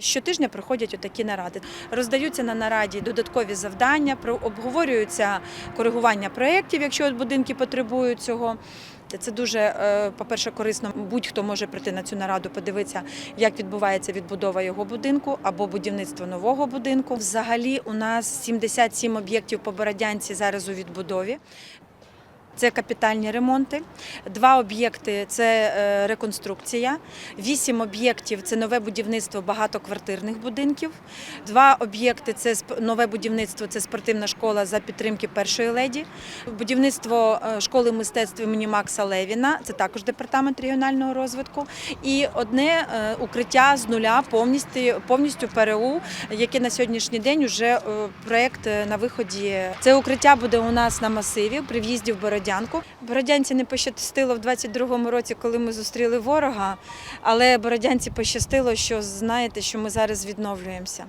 Щотижня проходять отакі наради. Роздаються на нараді додаткові завдання, обговорюються коригування проєктів, якщо будинки потребують цього. Це дуже, е, по-перше, корисно. Будь-хто може прийти на цю нараду, подивитися, як відбувається відбудова його будинку або будівництво нового будинку. Взагалі, у нас 77 об'єктів по Бородянці зараз у відбудові. Це капітальні ремонти, два об'єкти це е, реконструкція, вісім об'єктів це нове будівництво багатоквартирних будинків. Два об'єкти це нове будівництво, це спортивна школа за підтримки першої леді. Будівництво е, школи мистецтв імені Макса Левіна, це також департамент регіонального розвитку. І одне е, укриття з нуля повністю, повністю ПРУ, яке на сьогоднішній день вже проєкт на виході. Це укриття буде у нас на масиві при в'їзді в Бородянку. Бородянці не пощастило в 22-му році, коли ми зустріли ворога, але Бородянці пощастило, що знаєте, що ми зараз відновлюємося.